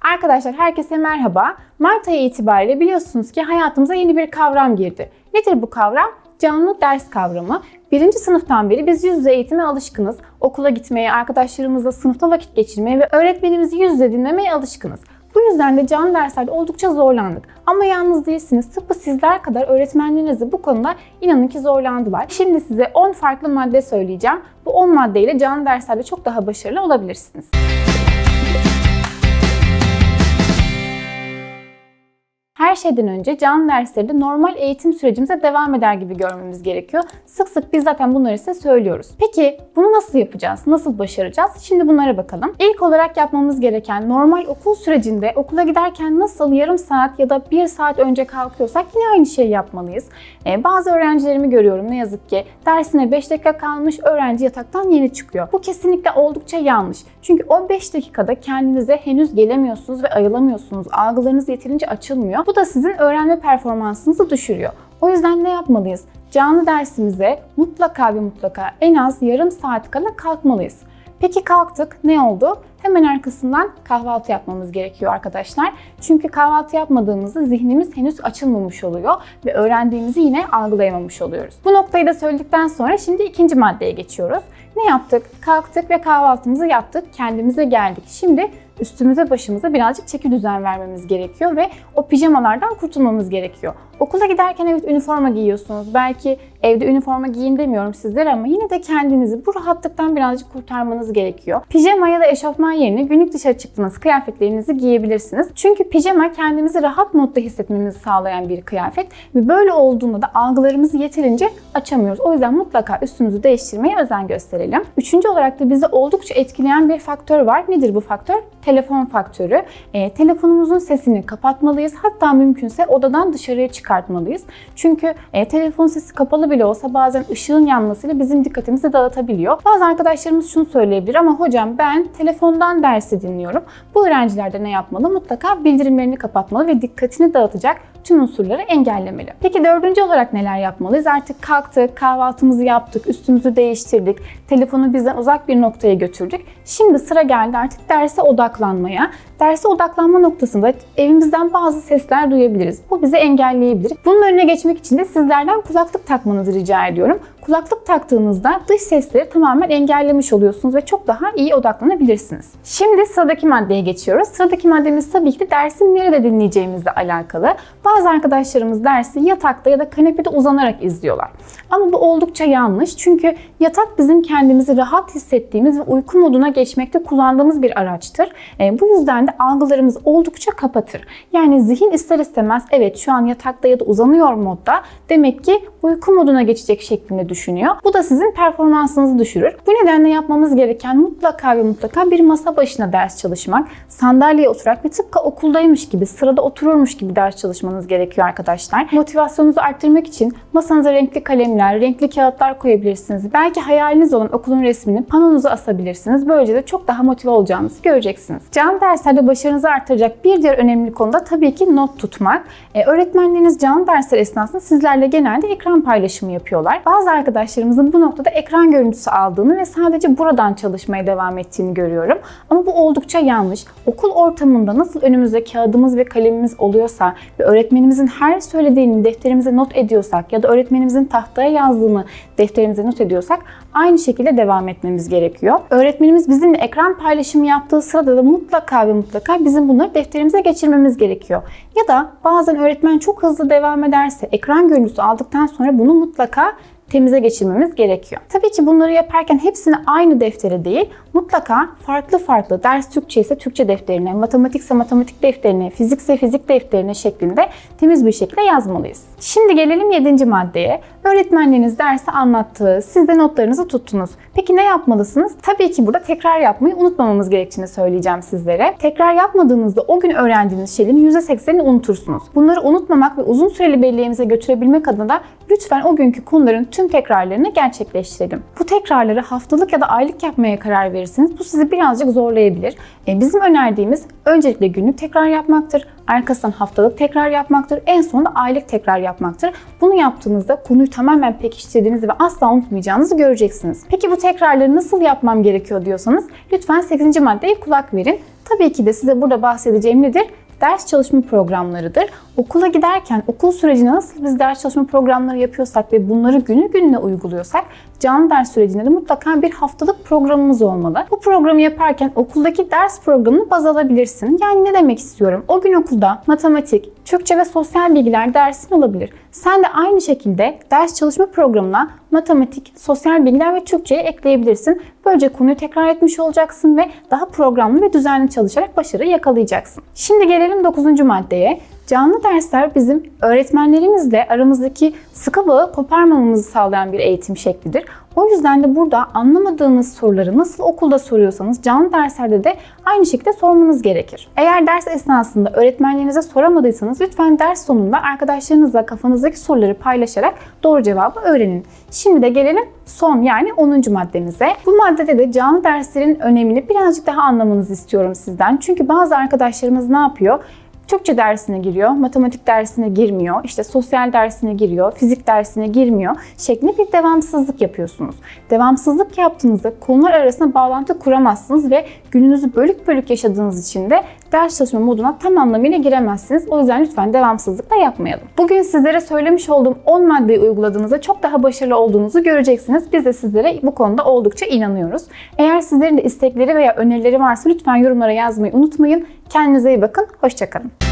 Arkadaşlar herkese merhaba. Mart ayı itibariyle biliyorsunuz ki hayatımıza yeni bir kavram girdi. Nedir bu kavram? Canlı ders kavramı. Birinci sınıftan beri biz yüz yüze eğitime alışkınız. Okula gitmeye, arkadaşlarımızla sınıfta vakit geçirmeye ve öğretmenimizi yüz yüze dinlemeye alışkınız. Bu yüzden de canlı derslerde oldukça zorlandık. Ama yalnız değilsiniz. Tıpkı sizler kadar öğretmenleriniz de bu konuda inanın ki zorlandılar. Şimdi size 10 farklı madde söyleyeceğim. Bu 10 maddeyle canlı derslerde çok daha başarılı olabilirsiniz. Her şeyden önce canlı dersleri normal eğitim sürecimize devam eder gibi görmemiz gerekiyor. Sık sık biz zaten bunları size söylüyoruz. Peki bunu nasıl yapacağız? Nasıl başaracağız? Şimdi bunlara bakalım. İlk olarak yapmamız gereken normal okul sürecinde okula giderken nasıl yarım saat ya da bir saat önce kalkıyorsak yine aynı şeyi yapmalıyız. Ee, bazı öğrencilerimi görüyorum ne yazık ki dersine 5 dakika kalmış öğrenci yataktan yeni çıkıyor. Bu kesinlikle oldukça yanlış. Çünkü o 5 dakikada kendinize henüz gelemiyorsunuz ve ayılamıyorsunuz. Algılarınız yeterince açılmıyor. Bu da sizin öğrenme performansınızı düşürüyor. O yüzden ne yapmalıyız? Canlı dersimize mutlaka ve mutlaka en az yarım saat kala kalkmalıyız. Peki kalktık, ne oldu? Hemen arkasından kahvaltı yapmamız gerekiyor arkadaşlar. Çünkü kahvaltı yapmadığımızda zihnimiz henüz açılmamış oluyor ve öğrendiğimizi yine algılayamamış oluyoruz. Bu noktayı da söyledikten sonra şimdi ikinci maddeye geçiyoruz. Ne yaptık? Kalktık ve kahvaltımızı yaptık, kendimize geldik. Şimdi üstümüze başımıza birazcık çeki düzen vermemiz gerekiyor ve o pijamalardan kurtulmamız gerekiyor. Okula giderken evet üniforma giyiyorsunuz. Belki evde üniforma giyin demiyorum sizlere ama yine de kendinizi bu rahatlıktan birazcık kurtarmanız gerekiyor. Pijama ya da eşofman yerine günlük dışarı çıktığınız kıyafetlerinizi giyebilirsiniz. Çünkü pijama kendimizi rahat modda hissetmemizi sağlayan bir kıyafet ve böyle olduğunda da algılarımızı yeterince açamıyoruz. O yüzden mutlaka üstümüzü değiştirmeye özen gösterelim. Üçüncü olarak da bizi oldukça etkileyen bir faktör var. Nedir bu faktör? Telefon faktörü. E, telefonumuzun sesini kapatmalıyız. Hatta mümkünse odadan dışarıya çıkartmalıyız. Çünkü e, telefon sesi kapalı bile olsa bazen ışığın yanmasıyla bizim dikkatimizi dağıtabiliyor. Bazı arkadaşlarımız şunu söyleyebilir ama hocam ben telefondan dersi dinliyorum. Bu öğrenciler de ne yapmalı? Mutlaka bildirimlerini kapatmalı ve dikkatini dağıtacak tüm unsurları engellemeli. Peki dördüncü olarak neler yapmalıyız? Artık kalktık, kahvaltımızı yaptık, üstümüzü değiştirdik, telefonu bizden uzak bir noktaya götürdük. Şimdi sıra geldi artık derse odaklanmaya. Derse odaklanma noktasında evimizden bazı sesler duyabiliriz. Bu bizi engelleyebilir. Bunun önüne geçmek için de sizlerden kulaklık takmanızı rica ediyorum. Kulaklık taktığınızda dış sesleri tamamen engellemiş oluyorsunuz ve çok daha iyi odaklanabilirsiniz. Şimdi sıradaki maddeye geçiyoruz. Sıradaki maddemiz tabii ki de dersi nerede dinleyeceğimizle alakalı. Bazı arkadaşlarımız dersi yatakta ya da kanepede uzanarak izliyorlar. Ama bu oldukça yanlış. Çünkü yatak bizim kendimizi rahat hissettiğimiz ve uyku moduna geçmekte kullandığımız bir araçtır. E, bu yüzden de algılarımız oldukça kapatır. Yani zihin ister istemez evet şu an yatakta ya da uzanıyor modda demek ki uyku moduna geçecek şeklinde düşünüyor. Bu da sizin performansınızı düşürür. Bu nedenle yapmamız gereken mutlaka ve mutlaka bir masa başına ders çalışmak, sandalyeye oturarak ve tıpkı okuldaymış gibi, sırada otururmuş gibi ders çalışmanız gerekiyor arkadaşlar. Motivasyonunuzu arttırmak için masanıza renkli kalemler, renkli kağıtlar koyabilirsiniz. Belki hayaliniz olan okulun resmini panonuza asabilirsiniz. Böylece de çok daha motive olacağınızı göreceksiniz. Canlı derslerde başarınızı artıracak bir diğer önemli konu da tabii ki not tutmak. Ee, öğretmenleriniz canlı dersler esnasında sizlerle genelde ekran paylaşımı yapıyorlar. Bazı arkadaşlarımızın bu noktada ekran görüntüsü aldığını ve sadece buradan çalışmaya devam ettiğini görüyorum. Ama bu oldukça yanlış. Okul ortamında nasıl önümüzde kağıdımız ve kalemimiz oluyorsa ve öğretmenimizin her söylediğini defterimize not ediyorsak ya da öğretmenimizin tahtaya yazdığını defterimize not ediyorsak aynı şekilde devam etmemiz gerekiyor. Öğretmenimiz bizimle ekran paylaşımı yaptığı sırada da mutlaka ve mutlaka bizim bunları defterimize geçirmemiz gerekiyor. Ya da bazen öğretmen çok hızlı devam ederse ekran görüntüsü aldıktan sonra bunu mutlaka temize geçirmemiz gerekiyor. Tabii ki bunları yaparken hepsini aynı deftere değil, mutlaka farklı farklı ders Türkçe ise Türkçe defterine, matematikse matematik defterine, fizikse fizik defterine şeklinde temiz bir şekilde yazmalıyız. Şimdi gelelim 7. maddeye. Öğretmenleriniz dersi anlattığı, siz de notlarınızı tuttunuz. Peki ne yapmalısınız? Tabii ki burada tekrar yapmayı unutmamamız gerektiğini söyleyeceğim sizlere. Tekrar yapmadığınızda o gün öğrendiğiniz şeylerin %80'ini unutursunuz. Bunları unutmamak ve uzun süreli belleğimize götürebilmek adına lütfen o günkü konuların tüm tekrarlarını gerçekleştirelim. Bu tekrarları haftalık ya da aylık yapmaya karar verirsiniz. Bu sizi birazcık zorlayabilir. E, bizim önerdiğimiz öncelikle günlük tekrar yapmaktır. Arkasından haftalık tekrar yapmaktır. En sonunda aylık tekrar yapmaktır. Bunu yaptığınızda konuyu tamamen pekiştirdiğinizi ve asla unutmayacağınızı göreceksiniz. Peki bu tekrarları nasıl yapmam gerekiyor diyorsanız lütfen 8. maddeye kulak verin. Tabii ki de size burada bahsedeceğim nedir? Ders çalışma programlarıdır. Okula giderken okul sürecinde nasıl biz ders çalışma programları yapıyorsak ve bunları günü gününe uyguluyorsak canlı ders sürecinde de mutlaka bir haftalık programımız olmalı. Bu programı yaparken okuldaki ders programını baz alabilirsin. Yani ne demek istiyorum? O gün okulda matematik, Türkçe ve sosyal bilgiler dersin olabilir. Sen de aynı şekilde ders çalışma programına matematik, sosyal bilgiler ve Türkçeyi ekleyebilirsin. Böylece konuyu tekrar etmiş olacaksın ve daha programlı ve düzenli çalışarak başarı yakalayacaksın. Şimdi gelelim 9. maddeye. Canlı dersler bizim öğretmenlerimizle aramızdaki sıkı bağı koparmamamızı sağlayan bir eğitim şeklidir. O yüzden de burada anlamadığınız soruları nasıl okulda soruyorsanız canlı derslerde de aynı şekilde sormanız gerekir. Eğer ders esnasında öğretmenlerinize soramadıysanız lütfen ders sonunda arkadaşlarınızla kafanızdaki soruları paylaşarak doğru cevabı öğrenin. Şimdi de gelelim son yani 10. maddemize. Bu maddede de canlı derslerin önemini birazcık daha anlamanızı istiyorum sizden. Çünkü bazı arkadaşlarımız ne yapıyor? Türkçe dersine giriyor, matematik dersine girmiyor, işte sosyal dersine giriyor, fizik dersine girmiyor şeklinde bir devamsızlık yapıyorsunuz. Devamsızlık yaptığınızda konular arasında bağlantı kuramazsınız ve gününüzü bölük bölük yaşadığınız için de ders çalışma moduna tam anlamıyla giremezsiniz. O yüzden lütfen devamsızlık da yapmayalım. Bugün sizlere söylemiş olduğum 10 maddeyi uyguladığınızda çok daha başarılı olduğunuzu göreceksiniz. Biz de sizlere bu konuda oldukça inanıyoruz. Eğer sizlerin de istekleri veya önerileri varsa lütfen yorumlara yazmayı unutmayın. Kendinize iyi bakın. Hoşçakalın.